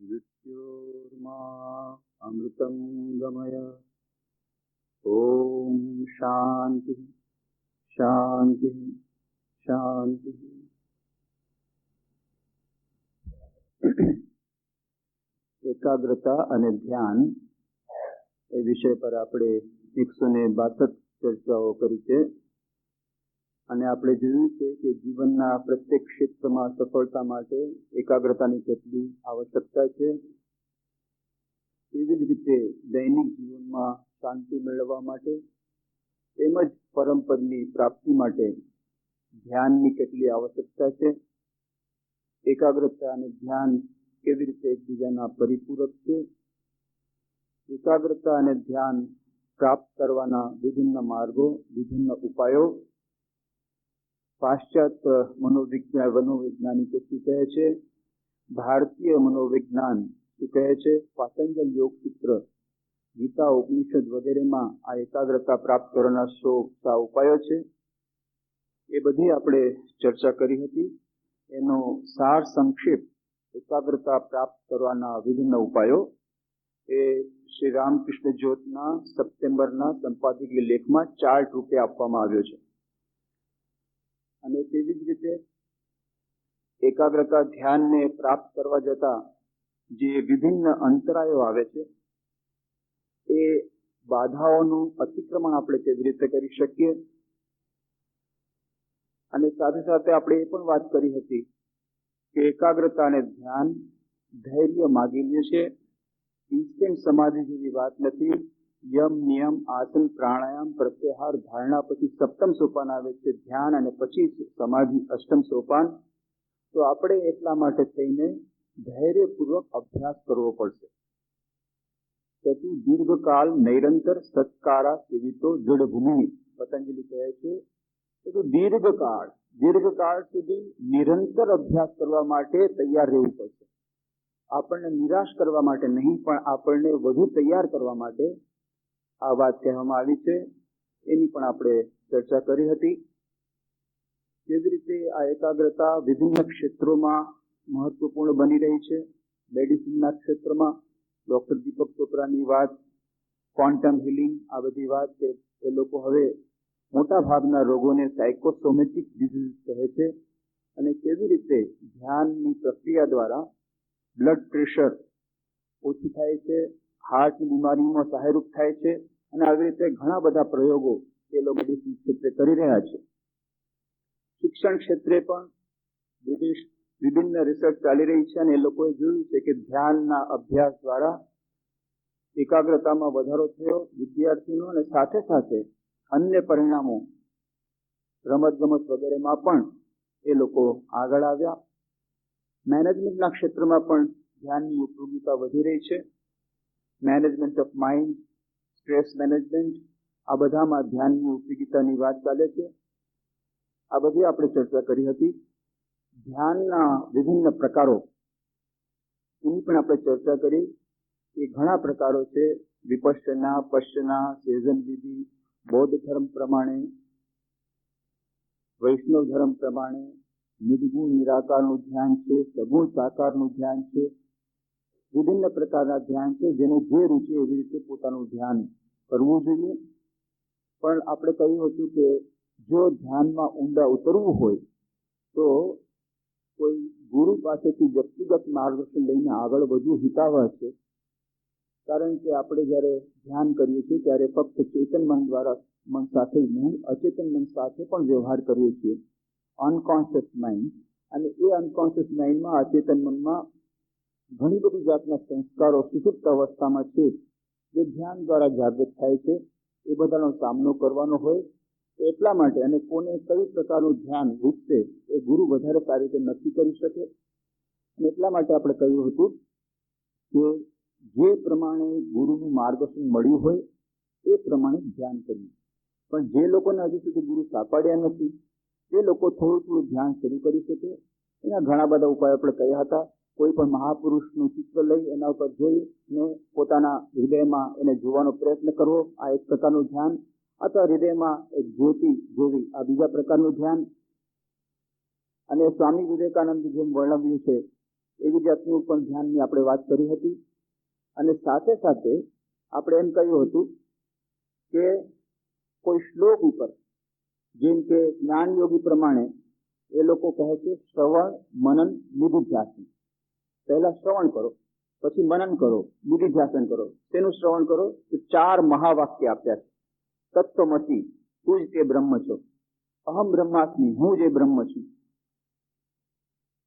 મૃત્યોર્મા અમૃતમ ગમય ઓમ શાંતિ શાંતિ શાંતિ એકાગ્રતા અને ધ્યાન એ વિષય પર આપણે એકસો ને બાસઠ ચર્ચાઓ કરી છે. અને આપણે જોયું છે કે જીવનના પ્રત્યેક ક્ષેત્રમાં સફળતા માટે એકાગ્રતાની કેટલી આવશ્યકતા છે. એવી જ રીતે દૈનિક જીવનમાં શાંતિ મેળવવા માટે તેમજ પરમપદની પ્રાપ્તિ માટે ધ્યાનની કેટલી આવશ્યકતા છે. એકાગ્રતા અને ધ્યાન કેવી રીતે એકબીજાના પરિપૂરક છે? એકાગ્રતા અને ધ્યાન પ્રાપ્ત કરવાના વિભિન્ન માર્ગો, વિભિન્ન ઉપાયો પાશ્ચાત્ય મનોવિજ્ઞાન મનોવૈજ્ઞાનિકો કહે છે ભારતીય મનોવિજ્ઞાન શું કહે છે પાતંજલ યોગ સૂત્ર ગીતા ઉપનિષદ વગેરેમાં આ એકાગ્રતા પ્રાપ્ત કરવાના સો ઉપાયો છે એ બધી આપણે ચર્ચા કરી હતી એનો સાર સંક્ષેપ એકાગ્રતા પ્રાપ્ત કરવાના વિભિન્ન ઉપાયો એ શ્રી રામકૃષ્ણ જ્યોતના સપ્ટેમ્બરના સંપાદકીય લેખમાં ચાર્ટ રૂપે આપવામાં આવ્યો છે અને તેવી જ રીતે એકાગ્રતા ધ્યાનને પ્રાપ્ત કરવા જતા જે વિભિન્ન અંતરાયો આવે છે, એ બાધાઓનું અતિક્રમણ આપણે કેવી રીતે કરી શકીએ? અને સાથે સાથે આપણે એ પણ વાત કરી હતી કે એકાગ્રતા અને ધ્યાન ધૈર્ય માગી લે છે. ઇન્સ્ટન્ટ સમાધિ જેવી વાત નથી. યમ, નિયમ, આસન, પ્રાણાયામ, પ્રત્યાહાર, ધારણા, પછી સપ્તમ સોપાન આવે છે ધ્યાન અને પછી સમાધિ, અષ્ટમ સોપાન. તો આપણે એટલા માટે થઈને ધૈર્યપૂર્વક અભ્યાસ કરવો પડશે. તેથી દીર્ઘકાળ નૈરંતર સત્કારા સેવિતો જડભૂમિ ભૂમિ પતંજલિ કહે છે. તો દીર્ઘકાળ દીર્ઘકાળ સુધી નિરંતર અભ્યાસ કરવા માટે તૈયાર રહેવું પડશે. આપણને નિરાશ કરવા માટે નહીં, પણ આપણને વધુ તૈયાર કરવા માટે આ વાત કહેવામાં આવી છે. એની પણ આપણે ચર્ચા કરી હતી. કેવી રીતે આ એકાગ્રતા વિભિન્ન ક્ષેત્રોમાં મહત્વપૂર્ણ બની રહી છે? મેડિસિનના ક્ષેત્રમાં ડોક્ટર દીપક ચોપરાની વાત, ક્વોન્ટમ હિલિંગ, આ બધી વાત કે એ લોકો હવે મોટા ભાગના રોગોને સાયકોસોમેટિક ડિઝીઝ કહે છે. અને કેવી રીતે ધ્યાનની પ્રક્રિયા દ્વારા બ્લડ પ્રેશર ઓછું થાય છે? હાર્ટની બીમારીમાં સહાયરૂપ થાય છે અને આવી રીતે ઘણા બધા પ્રયોગો એ લોકો મેડિસિન ક્ષેત્રે કરી રહ્યા છે. શિક્ષણ ક્ષેત્રે પણ બ્રિટિશ વિભિન્ન રિસર્ચ ચાલી રહી છે અને એ લોકોએ જોયું છે કે ધ્યાનના અભ્યાસ દ્વારા એકાગ્રતામાં વધારો થયો, વિદ્યાર્થીનો અને સાથે સાથે અન્ય પરિણામો રમતગમત વગેરેમાં પણ એ લોકો આગળ આવ્યા. મેનેજમેન્ટના ક્ષેત્રમાં પણ ધ્યાનની ઉપયોગિતા વધી રહી છે. Management of mind, stress management, આ બધામાં ધ્યાનની ઉપયોગિતાની વાત ચાલે છે. આ બધી આપણે ચર્ચા કરી હતી. ધ્યાનના વિભિન્ન પ્રકારો, એની પણ આપણે ચર્ચા કરી. એ ઘણા પ્રકારો છે. વિપશ્યના પશ્ચના સેઝન વિધિ, બૌદ્ધ ધર્મ પ્રમાણે, વૈષ્ણવ ધર્મ પ્રમાણે નિર્ગુણ નિરાકારનું ધ્યાન છે, સગુણ સાકારનું ધ્યાન છે. વિભિન્ન પ્રકારના ધ્યાન છે, જેને જે રૂચિ એવી રીતે પોતાનું ધ્યાન કરવું જોઈએ. પણ આપણે કહ્યું હતું કે જો ધ્યાનમાં ઊંડા ઉતરવું હોય, તો કોઈ ગુરુ પાસેથી વ્યક્તિગત માર્ગદર્શન લઈને આગળ વધવું હિતાવહ છે. કારણ કે આપણે જ્યારે ધ્યાન કરીએ છીએ, ત્યારે ફક્ત ચેતન મન દ્વારા, મન સાથે જ નહીં, અચેતન મન સાથે પણ વ્યવહાર કરીએ છીએ. અનકોન્શિયસ માઇન્ડ અને એ અનકોન્શિયસ માઇન્ડમાં અચેતન મનમાં ઘણી બધી જાતના સંસ્કારો સુષુપ્ત અવસ્થામાં છે જે ધ્યાન દ્વારા જાગૃત થાય છે. એ બધાનો સામનો કરવાનો હોય. એટલા માટે અને કોને કઈ પ્રકારનું ધ્યાન રૂપશે એ ગુરુ વધારે સારી રીતે નક્કી કરી શકે. અને એટલા માટે આપણે કહ્યું હતું કે જે પ્રમાણે ગુરુનું માર્ગદર્શન મળ્યું હોય, એ પ્રમાણે ધ્યાન કરવું. પણ જે લોકોને હજી સુધી ગુરુ સાંપડ્યા નથી તે લોકો થોડું થોડું ધ્યાન શરૂ કરી શકે. એના ઘણા બધા ઉપાયો આપણે કહ્યા હતા. કોઈ પણ મહાપુરુષનું ચિત્ર લઈ એના ઉપર જોઈ ને પોતાના હૃદયમાં એને જોવાનો પ્રયત્ન કરવો, આ એક પ્રકારનું ધ્યાન. અથવા હૃદયમાં એક જ્યોતિ જોવી, આ બીજા પ્રકારનું ધ્યાન. અને સ્વામી વિવેકાનંદ જેમ વર્ણવ્યું છે, એવી જાતનું પણ ધ્યાનની આપણે વાત કરી હતી. અને સાથે સાથે આપણે એમ કહ્યું હતું કે કોઈ શ્લોક ઉપર, જેમ કે જ્ઞાન યોગી પ્રમાણે, એ લોકો કહે છે શ્રવણ મનન નિધિધ્યાસન પહેલા શ્રવણ કરો, પછી મનન કરો નિધિધ્યાસન કરો. તેનું શ્રવણ કરો? તો ચાર મહાવાક્ય આપ્યા છે. તત્વમસી, તું જ તે બ્રહ્મ છો. અહમ બ્રહ્માસ્મિ, હું જે બ્રહ્મ છું.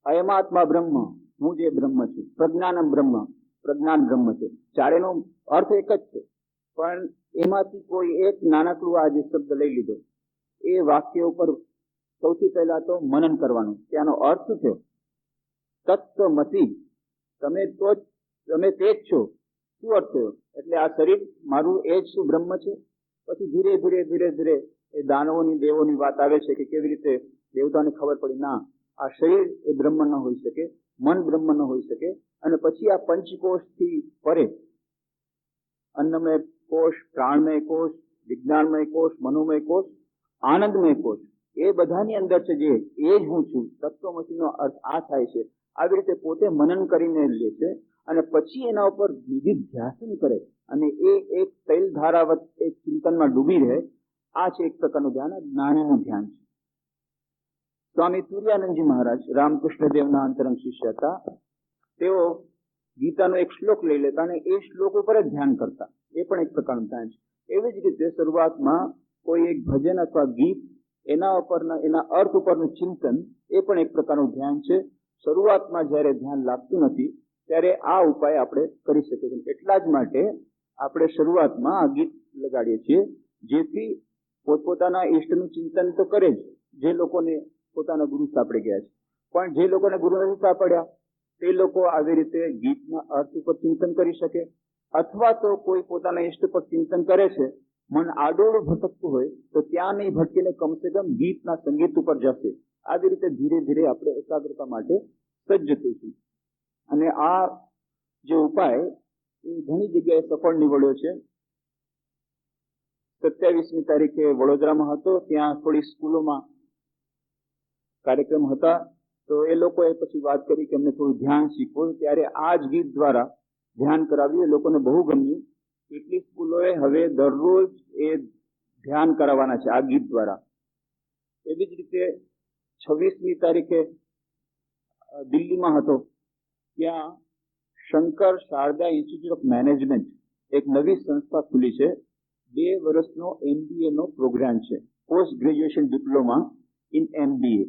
અયમાત્મા બ્રહ્મ, હું જે બ્રહ્મ છું. પ્રજ્ઞાનમ બ્રહ્મ, પ્રજ્ઞાન બ્રહ્મ છે. ચારેનો અર્થ એક જ છે. પણ એમાંથી કોઈ એક નાનકડું આ જે શબ્દ લઈ લીધો, એ વાક્ય ઉપર સૌથી પહેલા તો મનન કરવાનું. ત્યાંનો અર્થ થયો? તત્વમસી તમે તો તમે તે જ છો. શું અર્થ થયો એટલે આ શરીર મારું એ જ શું બ્રહ્મ છે? પછી ધીરે ધીરે ધીરે ધીરે એ દાનવોની, દેવોની વાત આવે છે કે કેવી રીતે દેવતાને ખબર પડી, ના, આ શરીર એ બ્રહ્મ ન હોઈ શકે, મન બ્રહ્મ ન હોઈ શકે. અને પછી આ પંચકોષથી પરે. અન્નમય કોષ પ્રાણમય કોષ વિજ્ઞાનમય કોષ મનોમય કોષ આનંદમય કોષ એ બધાની અંદર છે જે, એ જ હું છું. તત્વમસીનો અર્થ આ થાય છે આવી રીતે પોતે મનન કરીને લે છે અને પછી એના ઉપર વિધિ ધ્યાસન કરે અને એ એક તૈલ ધારાવત એક ચિંતનમાં ડૂબી રહે, આ છે એક પ્રકારનું ધ્યાન જ્ઞાનનું ધ્યાન છે. સ્વામી તુર્યાનંદજી મહારાજ રામકૃષ્ણ દેવના અંતરંગ શિષ્ય હતા. તેઓ ગીતાનો એક શ્લોક લઈ લેતા અને એ શ્લોક ઉપર જ ધ્યાન કરતા. એ પણ એક પ્રકારનું ધ્યાન છે. એવી જ રીતે શરૂઆતમાં કોઈ એક ભજન અથવા ગીત એના ઉપરના, એના અર્થ ઉપરનું ચિંતન એ પણ એક પ્રકારનું ધ્યાન છે. શરૂઆતમાં જ્યારે ધ્યાન લાગતું નથી, ત્યારે આ ઉપાય આપણે કરી શકીએ છીએ. એટલા જ માટે આપણે શરૂઆતમાં આ ગીત લગાડીએ છીએ, જેથી પોતપોતાના ઈષ્ટનું ચિંતન તો કરે જ, જે લોકોને પોતાના ગુરુ સાંપડી ગયા છે. પણ જે લોકોને ગુરુ નથી સાંપડ્યા, તે લોકો આવી રીતે ગીતના અર્થ ઉપર ચિંતન કરી શકે. અથવા તો કોઈ પોતાના ઈષ્ટ પર ચિંતન કરે છે, મન આડોળું ભટકતું હોય, તો ત્યાં નહીં ભટકીને કમસે કમ ગીતના સંગીત ઉપર જશે. આવી રીતે ધીરે ધીરે આપણે એકાગ્રતા માટે સજ્જ થઈશું. અને આ જે ઉપાય, એ ઘણી જગ્યાએ સફળ નીવડ્યો છે. સત્યાવીસમી તારીખે વડોદરામાં હતો, ત્યાં થોડી સ્કૂલોમાં કાર્યક્રમ હતા. તો એ લોકોએ પછી વાત કરી કે અમને થોડું ધ્યાન શીખવું. ત્યારે આ જ ગીત દ્વારા ધ્યાન કરાવ્યું. એ લોકોને બહુ ગમ્યું. કેટલીક સ્કૂલોએ હવે દરરોજ એ ધ્યાન કરાવવાના છે આ ગીત દ્વારા. એવી જ રીતે છવ્વીસમી તારીખે દિલ્હીમાં હતો, ત્યાં Shankar Sharda institute of management એક નવી સંસ્થા ખુલી છે. બે વર્ષનો એમબીએ નો પ્રોગ્રામ છે. Post graduation diploma in MBA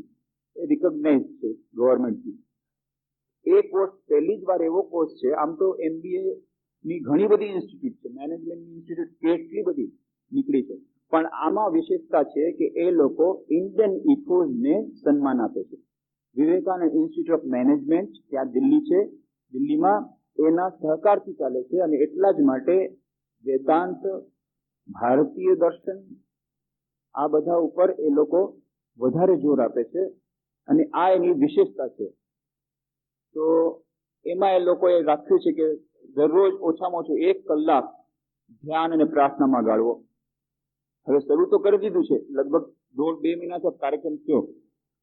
A recognise છે ગવર્મેન્ટથી એ કોર્સ પહેલી જ વાર એવો કોર્સ છે. આમ તો એમબીએ ની ઘણી બધી ઇન્સ્ટિટ્યૂટ છે. મેનેજમેન્ટની ઇન્સ્ટિટ્યૂટ કેટલી બધી નીકળી છે. પણ આમાં વિશેષતા છે કે એ લોકો ઇન્ડિયન ઇકોઝને સન્માન આપે છે. વિવેકાનંદ ઇન્સ્ટિટ્યૂટ ઓફ મેનેજમેન્ટ ત્યાં દિલ્હી છે. દિલ્હીમાં એના સહકારથી ચાલે છે અને એટલા જ માટે વેદાંત, ભારતીય દર્શન, આ બધા ઉપર એ લોકો વધારે જોર આપે છે અને આ એની વિશેષતા છે. તો એમાં એ લોકોએ રાખ્યું છે કે દરરોજ ઓછામાં ઓછું એક કલાક ધ્યાન અને પ્રાર્થનામાં ગાળવો. હવે શરૂ તો કરી દીધું છે. લગભગ દોઢ બે મહિનાથી કાર્યક્રમ થયો.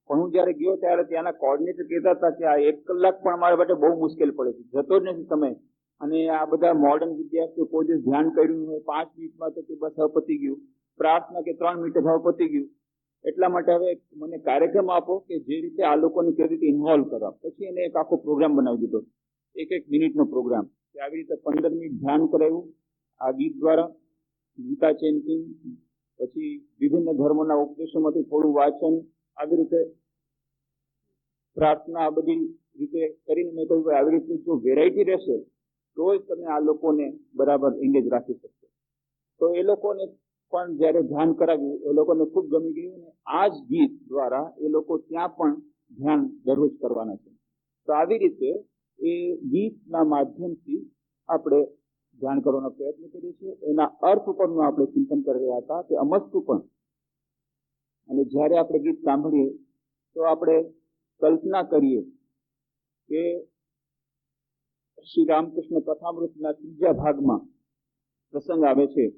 પણ હું જયારે ગયો ત્યારે ત્યાંના કોર્ડિનેટર કહેતા હતા કે આ એક કલાક પણ મારા માટે બહુ મુશ્કેલ પડે છે. જતો જ નથી સમય. અને આ બધા મોડર્ન વિદ્યાર્થીઓ કોઈ દિવસ ધ્યાન કર્યું હોય. પાંચ મિનિટમાં તો કે બસ હવે પતી ગયું. પ્રાર્થના કે ત્રણ મિનિટ હવે પતી ગયું. એટલા માટે હવે મને કાર્યક્રમ આપો કે જે રીતે આ લોકોને કેવી રીતે ઇન્વોલ્વ કરવા. પછી એને એક આખો પ્રોગ્રામ બનાવી દીધો. એક એક મિનિટનો પ્રોગ્રામ કે આવી રીતે પંદર મિનિટ ધ્યાન કરાવ્યું આ ગીત દ્વારા ગીતા ચેન્ટિંગ પછી વિભિન્ન ધર્મોના ઉપદેશોમાંથી થોડું વાંચન, આવી રીતે પ્રાર્થના આ બધી રીતે કરીને મેં કહ્યું આવી રીતે જો વેરાયટી રહેશે તો જ તમે આ લોકોને બરાબર એંગેજ રાખી શકશો. તો એ લોકોને પણ જ્યારે ધ્યાન કરાવ્યું, એ લોકોને ખૂબ ગમી ગયું અને આ જ ગીત દ્વારા એ લોકો ત્યાં પણ ધ્યાન દરરોજ કરવાના છે. તો આવી રીતે એ ગીતના માધ્યમથી આપણે ધ્યાન કરવાનો પ્રયત્ન કરીએ છીએ. એના અર્થ ઉપરનું આપણે ચિંતન કરી રહ્યા હતા કે અમસ્તુ પણ. અને જ્યારે આપણે ગીત સાંભળીએ, તો આપણે કલ્પના કરીએ કે શ્રી રામકૃષ્ણ કથામૃતના ત્રીજા ભાગમાં પ્રસંગ આવે છે.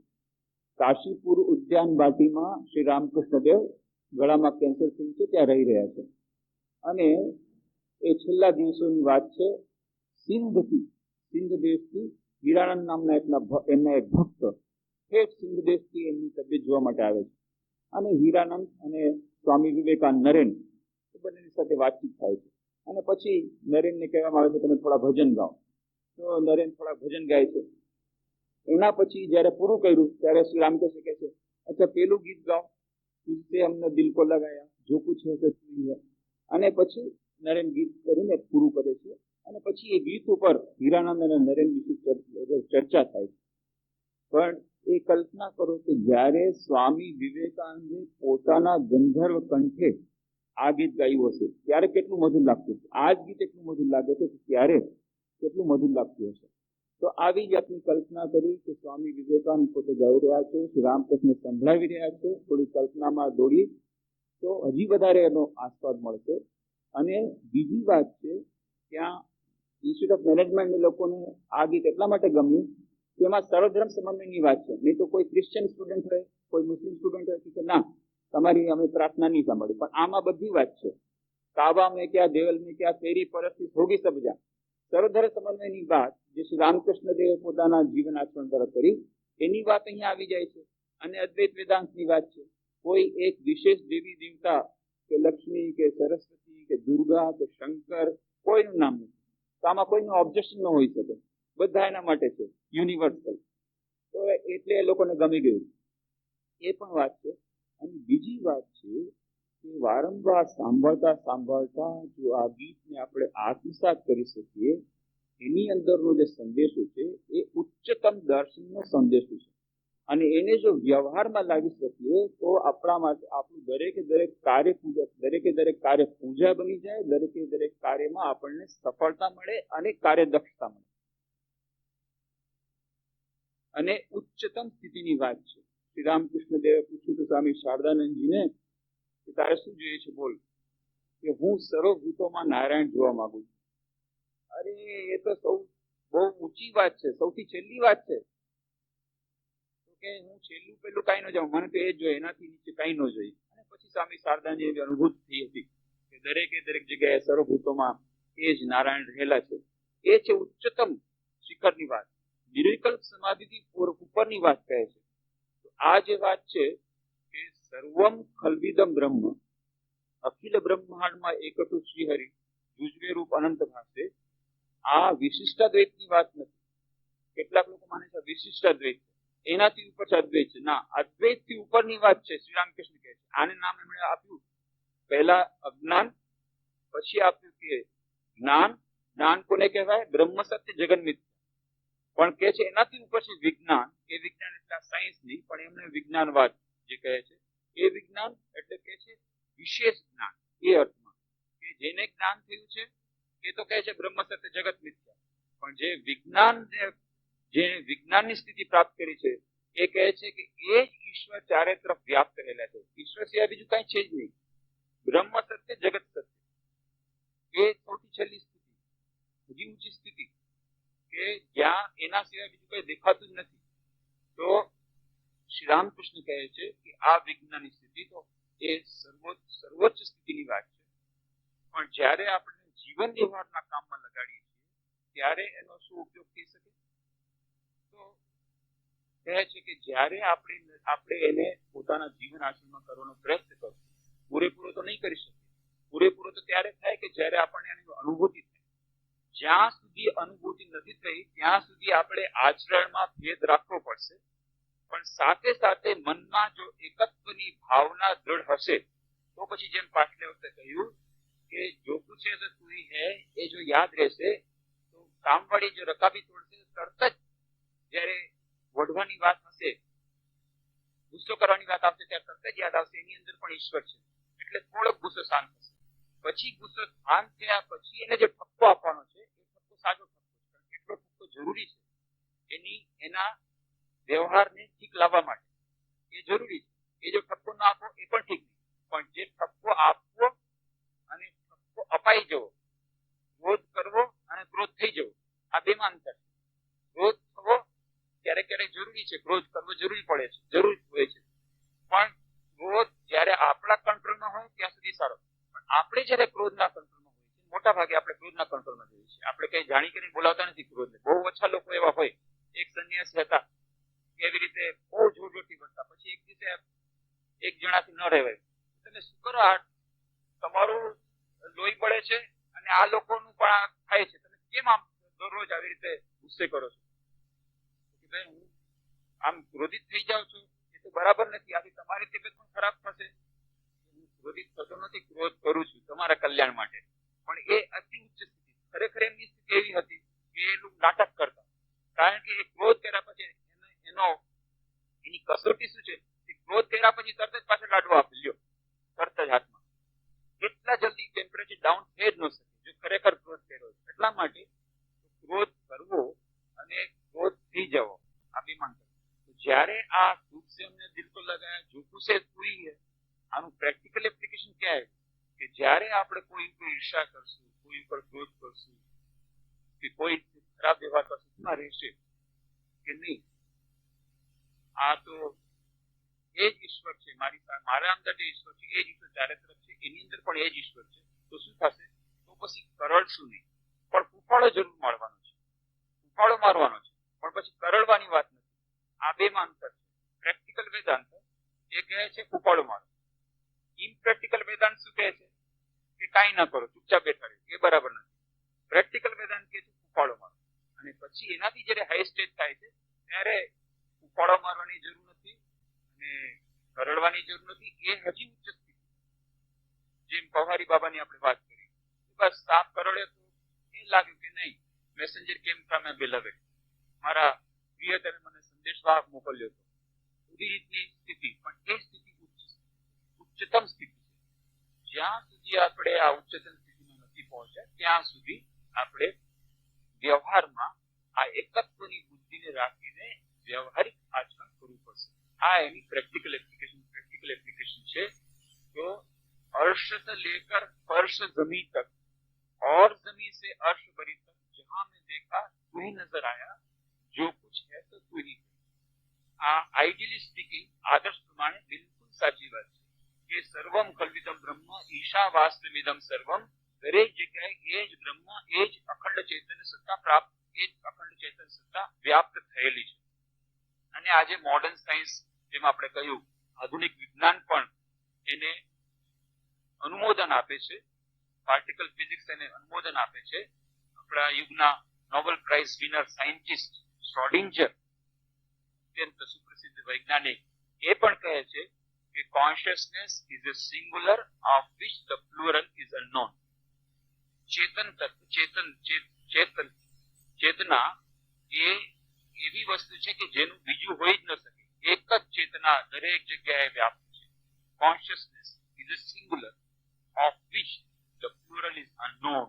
કાશીપુર ઉદ્યાન બાટીમાં શ્રી રામકૃષ્ણ દેવ ગળામાં કેન્સર થયું છે, ત્યાં રહી રહ્યા છે. અને એ છેલ્લા દિવસોની વાત છે, સિંધથી, સિંધ દેશથી હીરાનંદ નામના એકના એમના એક ભક્ત ઠેઠ સિંધ એમની તબિયત જોવા માટે આવે છે. અને હીરાનંદ અને સ્વામી વિવેકાનંદ નરેન એ બંનેની સાથે વાતચીત થાય છે. અને પછી નરેનને કહેવામાં આવે છે, તમે થોડા ભજન ગાઓ. તો નરેન થોડા ભજન ગાય છે. એના પછી જ્યારે પૂરું કર્યું, ત્યારે શ્રી રામકૃષ્ણ કહે છે, અચ્છા, પેલું ગીત ગાઓ. તે અમને દિલ કો લગાયા જો કુછ હે તુજે અને પછી નરેન ગીત કરીને પૂરું કરે છે. અને પછી એ ગીત ઉપર હીરાનંદ અને નરેન વિશે ચર્ચા ચર્ચા થાય છે. પણ એ કલ્પના કરો કે જ્યારે સ્વામી વિવેકાનંદે પોતાના ગંધર્વ કંઠે આ ગીત ગાયું હશે, ત્યારે કેટલું મધુર લાગતું હશે? આ જ ગીત એટલું મધુર લાગે છે ત્યારે કેટલું મધુર લાગતું હશે? તો આવી જાતની કલ્પના કરી કે સ્વામી વિવેકાનંદ પોતે ગાઈ રહ્યા છે, શ્રી રામકૃષ્ણ સંભળાવી રહ્યા છે, થોડી કલ્પનામાં દોડી, તો હજી વધારે એનો આસ્વાદ મળશે. અને બીજી વાત છે, ત્યાં ઇન્સ્ટિટ્યૂટ ઓફ મેનેજમેન્ટ લોકોને આ ગીત એટલા માટે ગમ્યું કે એમાં સર્વધર્મ સમન્વયની વાત છે. નહીં તો કોઈ ક્રિશ્ચિયન સ્ટુડન્ટ હોય, કોઈ મુસ્લિમ સ્ટુડન્ટ હોય કે ના, તમારી અમે પ્રાર્થના નહીં સાંભળી. પણ આમાં બધી વાત છે. કાવા મેં ક્યાં દેવલ મેં ક્યાં ફેરી પરસ્તી ભોગી સબજા સર્વધર્મ સમન્વયની વાત જે શ્રી રામકૃષ્ણ દેવે પોતાના જીવન આચરણ તરફ કરી, એની વાત અહીંયા આવી જાય છે. અને અદ્વૈત વેદાંતની વાત છે. કોઈ એક વિશેષ દેવી દેવતા કે લક્ષ્મી કે સરસ્વતી કે દુર્ગા કે શંકર, કોઈનું નામ નથી. તો આમાં કોઈનું ઓબ્જેક્શન ન હોઈ શકે. બધા એના માટે છે યુનિવર્સલ તો એટલે એ લોકોને ગમી ગયું. એ પણ વાત છે. અને બીજી વાત છે કે વારંવાર સાંભળતા સાંભળતા જો આ ગીતને આપણે આત્મસાત કરી શકીએ, એની અંદરનો જે સંદેશો છે એ ઉચ્ચતમ દર્શનનો સંદેશો છે. અને એને જો વ્યવહારમાં લાવી શકીએ, તો આપણા માટે આપણું દરેકે દરેક કાર્ય પૂજા, દરેકે દરેક કાર્ય પૂજા બની જાય, દરેકે દરેક કાર્યમાં આપણને સફળતા મળે અને કાર્યદક્ષતા મળે. અને ઉચ્ચતમ સ્થિતિની વાત છે. શ્રી રામકૃષ્ણ દેવે પૂછ્યું તો સ્વામી શારદાનંદજીને, કે તારે શું જોઈએ છે? બોલ. કે, હું સર્વભૂતોમાં નારાયણ જોવા માંગુ છું. અરે, એ તો સૌ, બહુ ઊંચી વાત છે. સૌથી છેલ્લી વાત છે. કે હું છેલ્લું પેલું કાંઈ ન જાઉં મને તો એ જોઈએ, એનાથી નીચે કાંઈ ન જોઈએ. અને પછી સ્વામી શારદાની એવી અનુભૂત થઈ હતી કે દરેકે દરેક જગ્યાએ સર્વભૂતોમાં એ જ નારાયણ રહેલા છે. એ છે ઉચ્ચતમ શિખરની વાત. નિર્વિકલ્પ સમાધિથી ઉપરની વાત કહે છે. આ જે વાત છે કે સર્વમ ખલવિદમ બ્રહ્મ, અખિલ બ્રહ્માંડમાં એકટુ શ્રીહરિ, જુજવે રૂપ અનંત ભાષે આ વિશિષ્ટાદ્વૈતની વાત નથી. કેટલાક લોકો માને છે વિશિષ્ટાદ્વૈત છે. એનાથી ઉપર છે અદ્વૈત છે. ના અદ્વૈતથી ઉપરની વાત છે શ્રી રામકૃષ્ણ કહે છે. આને નામ એમણે આપ્યું. પહેલા અજ્ઞાન, પછી આપ્યું કે જ્ઞાન. જ્ઞાન કોને કહેવાય? બ્રહ્મ સત્ય, જગન પણ કે છે એનાથી ઉપર છે વિજ્ઞાન. એ વિજ્ઞાન એટલે સાયન્સ નહીં, પણ એમને વિજ્ઞાનવાદ જે કહે છે. એ વિજ્ઞાન એટલે કે છે વિશેષ જ્ઞાન. એ અર્થમાં કે જેને જ્ઞાન થયું છે, એ તો કહે છે બ્રહ્મ સત્ય, જગત મિથ્યા પણ જે વિજ્ઞાન જે- વિજ્ઞાનની સ્થિતિ પ્રાપ્ત કરી છે, એ કહે છે કે એ જ ઈશ્વર ચારે તરફ વ્યાપ્ત રહેલા છે. ઈશ્વર સિવાય બીજું કઈ છે જ નહીં. બ્રહ્મ સત્ય, જગત સત્ય. એ સૌથી છેલ્લી સ્થિતિ, હજી ઊંચી સ્થિતિ, કે જ્યાં એના સિવાય બીજું કઈ દેખાતું જ નથી. તો શ્રી રામકૃષ્ણ કહે છે કે આ વિજ્ઞાનની સ્થિતિ તો એ સર્વોચ્ચ સર્વોચ્ચ સ્થિતિની વાત છે. પણ જ્યારે આપણે જીવન વ્યવહારના કામમાં લગાડીએ છીએ, ત્યારે એનો શું ઉપયોગ થઈ શકે? કહે છે કે જ્યારે આપણે આપણે એને પોતાના જીવન આચરણમાં કરવાનો પ્રયત્ન કરો પૂરેપૂરો તો નહીં કરી શકીએ. પૂરેપૂરો તો ત્યારે થાય કે જ્યારે આપણને એની અનુભૂતિ થાય. જ્યાં સુધી અનુભૂતિ નથી થઈ, ત્યાં સુધી આપણે આચરણમાં ભેદ રાખવો પડશે. પણ સાથે સાથે મનમાં જો એકત્વની ભાવના દ્રઢ હશે, તો પછી જેમ પાછલે વખતે કહ્યું કે જો કુછ સુઈ હે, એ જો યાદ રહેશે, તો કામવાળી જો રકાબી તોડશે, તરત જ જ્યારે વઢવાની વાત હશે, ગુસ્સો કરવાની વાત આવશે ત્યારે તરત જ યાદ આવશે, એની અંદર પણ ઈશ્વર છે. એટલે થોડોક ગુસ્સો શાંત થશે. પછી ગુસ્સો શાંત થયા પછી એને જે ઠપકો આપવાનો છે, એ ઠપકો સાચો ઠપકો છે. એટલો ઠપકો જરૂરી છે એની, એના વ્યવહારને ઠીક લાવવા માટે. એ જરૂરી છે. એ જો ઠપકો ના આપો, એ પણ ઠીક નહીં પણ જે ઠપકો આપવો અને ઠપકો અપાઈ જવો ક્રોધ કરવો અને ક્રોધ થઈ જવો આ બેમાં અંતર છે. ક્રોધ થવો ક્યારેક ક્યારેક જરૂરી છે, ક્રોધ કરવો જરૂરી પડે છે, જરૂર હોય છે. પણ ક્રોધ જ્યારે આપણા કંટ્રોલમાં હોય ત્યાં સુધી સારો. પણ આપણે જ્યારે ક્રોધના કંટ્રોલમાં હોઈએ છીએ મોટા ભાગે આપણે ક્રોધના કંટ્રોલમાં જોઈએ છીએ આપણે કઈ જાણી કરીને બોલાવતા નથી ક્રોધને બહુ ઓછા લોકો એવા હોય એક સંન્યાસી હતા એવી રીતે બહુ જોર જોરથી બોલતા પછી એક દિવસે એક જણાથી ન રહેવાય તમે શું કરો આ તમારું લોહી પડે છે અને આ લોકોનું પણ આ થાય છે તમે કેમ આમ દરરોજ આવી રીતે ગુસ્સે કરો છો કે ભાઈ હું આમ ક્રોધિત થઈ જાઉં છું એ તો બરાબર નથી. આથી તમારી તબિયત પણ ખરાબ થશે? ક્રોધિત થતો નથી, ક્રોધ કરું છું તમારા કલ્યાણ માટે. પણ એ અતિ ઉચ્ચ સ્થિતિ. ખરેખર એમની સ્થિતિ એવી હતી કે એ લોકો નાટક કરતા. કારણ કે એ ક્રોધ કર્યા પછી એનો, એની કસોટી શું છે? કે ક્રોધ કર્યા પછી તરત જ પાછળ લાડવો આપી. લ્યો. તરત જ હાથમાં. એટલા જલ્દી ટેમ્પરેચર ડાઉન થઈ જ ન શકે. જો ખરેખર ક્રોધ કર્યો એટલા માટે ક્રોધ કરવો અને ક્રોધ થઈ જવો. આ વિમાન જ્યારે આ से हमने दिल को लगाया झूठू से हुई है આનું પ્રેક્ટિકલ એપ્લિકેશન ક્યાં है કે જ્યારે આપણે કોઈ ઉપર ઈર્ષા કરશું કોઈ ઉપર ક્રોધ કરશું કે કોઈ ખરાબ વ્યવહાર કરશું એમાં રહેશે કે નહીં આ તો એ જ ઈશ્વર છે મારી પાસે મારા અંદર જે ઈશ્વર છે એ જ ઈશ્વર ચારે તરફ છે એની અંદર પણ એ જ ઈશ્વર છે તો શું થશે તો પછી કરડશું નહીં પણ ફૂફાળો જરૂર મારવાનો છે ફૂફાળો મારવાનો છે પણ પછી કરડવાની વાત નથી આ બે માં અંતર છે પ્રેક્ટિકલ વેદાંત એ કહે છે ઉપાડો મારો ઇમ્પ્રેક્ટિકલ વેદાંત શું કહે છે? કે કાંઈ ના કરો, ચૂપચાપ બેઠા રહો, એ બરાબર નથી. પ્રેક્ટિકલ વેદાંત કહે છે ઉપાડો મારો અને પછી એનાથી જ્યારે હાઈ સ્ટેજ થાય છે, ત્યારે ઉપાડો મારવાની જરૂર નથી અને કરડવાની જરૂર નથી. એ હજી ઉચ્ચ સ્થિતિ. જેમ પવારી બાબાની આપણે વાત કરી. બસ સાપ કરડે તો એ લાગ્યું કે નહીં મેસેન્જર કેમ ફ્રોમ બિલવેડ મારા પ્રિયતમે મને સંદેશ વાહક મોકલ્યો હતો. એવી રીતની સ્થિતિ પણ એ સ્થિતિ ઉચ્ચ ઉચ્ચતમ સ્થિતિ છે જ્યાં સુધી આપણે આ ઉચ્ચતમ સ્થિતિમાં નથી પહોંચ્યા ત્યાં સુધી આપણે વ્યવહારમાં આ એકત્વની બુદ્ધિને રાખીને વ્યવહારિક આચરણ કરવું પડશે આ એની પ્રેક્ટિકલ એપ્લિકેશન પ્રેક્ટિકલ એપ્લિકેશન છે તો अर्श से लेकर फर्श जमी तक और जमी से अर्श बरी तक जहां में देखा तू ही नजर आया जो कुछ है तो तू ही है આ આઈડિયલી સ્પીકિંગ આદર્શ પ્રમાણે બિલકુલ સાચી વાત છે કે સર્વમ કલ્પિતમ બ્રહ્મ ઈશાવાસ્તમિદમ સર્વમ. દરેક જગ્યાએ એ જ બ્રહ્મ, એ જ અખંડ ચેતન સત્તા પ્રાપ્ત, એ જ અખંડ ચેતન સત્તા વ્યાપ્ત થયેલી છે. અને આજે મોડર્ન સાયન્સ જેમ આપણે કહ્યું, આધુનિક વિજ્ઞાન પણ એને અનુમોદન આપે છે. પાર્ટિકલ ફિઝિક્સ એને અનુમોદન આપે છે. આપણા યુગના Nobel prize winner scientist Schrodinger અત્યંત સુપ્રસિદ્ધ વૈજ્ઞાનિક એ પણ કહે છે કે consciousness is a singular of which the plural is unknown ચેતન તત્વ, ચેતન ચેતન, ચેતના એ એવી વસ્તુ છે કે જેનું બીજું હોઈ જ ન શકે. એક જ ચેતના દરેક જગ્યાએ વ્યાપ્ત છે. Consciousness is a singular of which the plural is unknown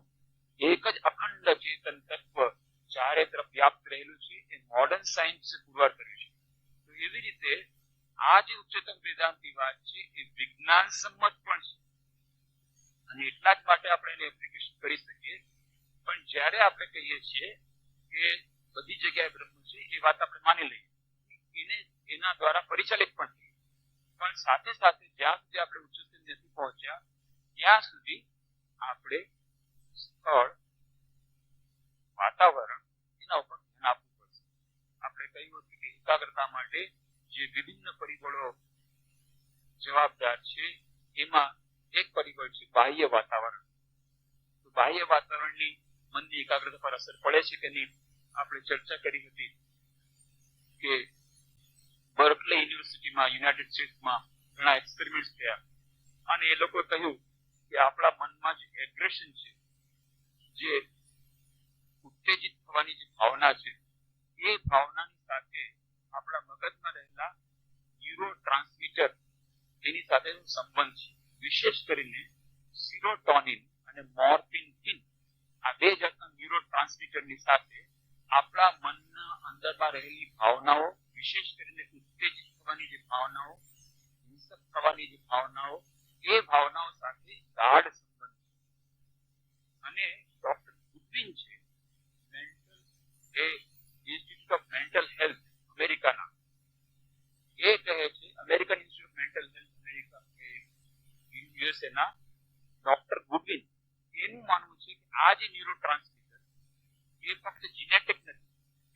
એક જ અખંડ ચેતન તત્વ ચારે તરફ વ્યાપ્ત રહેલું છે. એ મોડર્ન સાયન્સે પુરવાર કર્યું છે. એવી રીતે આ જે ઉચ્ચતમ વેદાંતની વાત છે, એ વિજ્ઞાન સંમત પણ છે. અને એટલા જ માટે આપણે એને એપ્લિકેશન કરી શકીએ. પણ જ્યારે આપણે કહીએ છીએ કે બધી જગ્યાએ બ્રહ્મ છે, એ વાત આપણે માની લઈએ. એને, એના દ્વારા પરિચાલિત પણ થઈએ. પણ સાથે સાથે જ્યાં સુધી આપણે ઉચ્ચ નથી પહોંચ્યા, ત્યાં સુધી આપણે સ્થળ, વાતાવરણ, એના ઉપર ધ્યાન આપવું પડશે. આપણે કહ્યું હતું એકાગ્રતા માટે જે વિભિન્ન પરિબળો જવાબદાર છે, એમાં એક પરિબળ છે બાહ્ય વાતાવરણ. બાહ્ય વાતાવરણની મનની એકાગ્રતા પર અસર પડે છે કે નહીં? આપણે ચર્ચા કરી હતી કે બર્કલે યુનિવર્સિટીમાં, યુનાઇટેડ સ્ટેટ્સમાં ઘણા એક્સપેરિમેન્ટ થયા. અને એ લોકોએ કહ્યું કે આપણા મનમાં જે એગ્રેશન છે, જે ઉત્તેજિત થવાની જે ભાવના છે, એ ભાવનાની સાથે આપણા મગજમાં રહેલા ન્યુરો ટ્રાન્સમીટર એની સાથેનો સંબંધ છે. વિશેષ કરીને સિરોટોનિન અને મોર્ફિન આ બે જાતના ન્યુરો ટ્રાન્સમીટરની સાથે આપણા મનના અંદરમાં રહેલી ભાવનાઓ, વિશેષ કરીને ઉત્તેજિત થવાની જે ભાવનાઓ, હિંસક થવાની જે ભાવનાઓ, એ ભાવનાઓ સાથે ગાઢ સંબંધ છે. અને ડોક્ટર ગુડવિન છે મેન્ટલ એ ઇન્સ્ટિટ્યુટ ઓફ મેન્ટલ હેલ્થ અમેરિકાના. એ કહે છે, American institute mental health America એ યુએસએ ના ડોક્ટર આ જે ન્યુરો એ ફક્ત જીનેટિક નથી,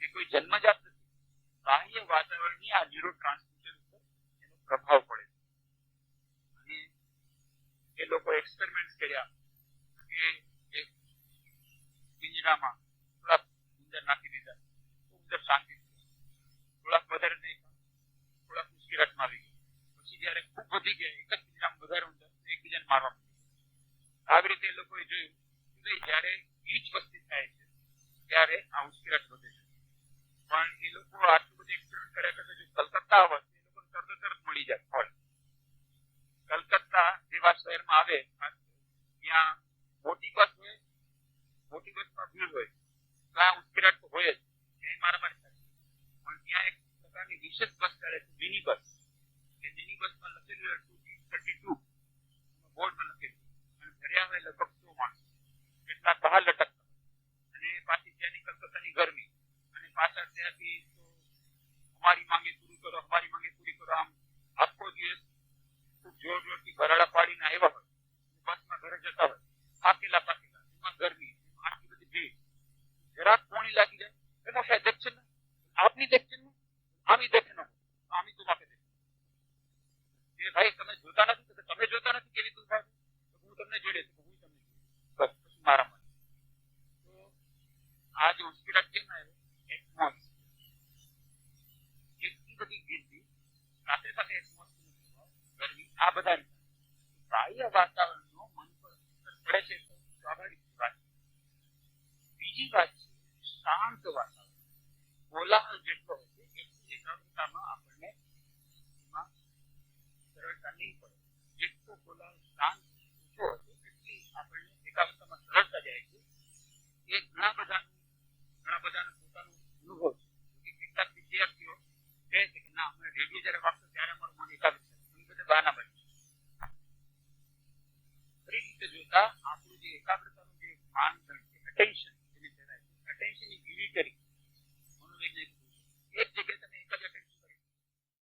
એ કોઈ જન્મજાત નથી. બાહ્ય વાતાવરણની આ ન્યુરો ટ્રાન્સમીટર ઉપર એનો પ્રભાવ પડે છે. અને એ લોકો એક્સપેરિમેન્ટ કર્યા કે પિંજરામાં થોડાક ઉંદર નાખી દીધા તો ઉંદર શાંતિ થોડાક વધારે નહીં ખાય, થોડાક મુશ્કેલાતમાં આવી ગયા પછી જયારે ખૂબ વધી ગયા એક જ પિંજરામાં વધારે ઉંદર તો એકબીજાને મારવા માંડ્યા. આવી રીતે એ લોકોએ જોયું કે ભાઈ જયારે ગીચ વસ્તી થાય છે ત્યારે આ ઉશ્કેરાટ વધે છે પણ એ લોકો આટલું બધું એક્સપેરિમેન્ટ કર્યા કરતા જો કલકત્તા હોત તો એ લોકોને તરત તરત મળી જાય ફળ કલકત્તા જેવા શહેરમાં આવે ત્યાં મોટી બસ હોય મોટી બસમાં ભીડ હોય તો આ ઉશ્કેરાટ તો હોય જ ક્યાંય મારામારી થાય પણ ત્યાં એક પ્રકારની વિશેષ બસ ચાલે છે મિની બસ એ મિની બસમાં લખેલું ટુ થર્ટી ટુ બોર્ડમાં લખેલું અને ભર્યા હોય લગભગ સો માણસ કેટલાક બહાર લટકતા અને પાછી ત્યાંની કલકત્તાની ગરમી. અને પાછળ ત્યાંથી અમારી માંગે પૂરી કરો, અમારી માંગે પૂરી કરો. આમ આખો દિવસ જોર જોરથી ભરાડા પાડીને આવ્યા હોય બસમાં ઘરે જતા હોય થાકેલા પાકેલા એમાં ગરમી એમાં આટલી બધી ભીડ જરાક પોણી લાગી જાય એમાં શાયદ દેખશે ને આપની દેખશે ને આમી દેખે ન આમી તું માપે દેખે એ ભાઈ તમે જોતા નથી તો તમે જોતા નથી કેવી તું ભાઈ તો હું તમને જોડે તો હું તમને જોડે બસ પછી મારા માટે તો આ જે ઉશ્કેરાટ છે ને એટમોસ એટલી બધી ગીરતી સાથે સાથે એટમોસ ગરમી આ બધા બાહ્ય વાતાવરણનો મન પર સ્વાભાવિક વાત. બીજી વાત છે શાંત વાતાવરણ. કોલાહલ જેટલો હશે એકાગ્રતામાં આપણને સરળતા નહીં પડે જેટલો કોલાહલ શાંત ઓછો હશે એટલી આપણને એકાગ્રતામાં સરળતા જાય છે. એ ઘણા બધા ઘણા બધાનો પોતાનો અનુભવ છે. કેટલાક વિદ્યાર્થીઓ કહે છે કે, ના અમે રેડિયો જ્યારે વાગતો ત્યારે અમારું મન એકાગ્ર છે. ઘણી બધા attention. Attention is unitary. Monolingual. Eight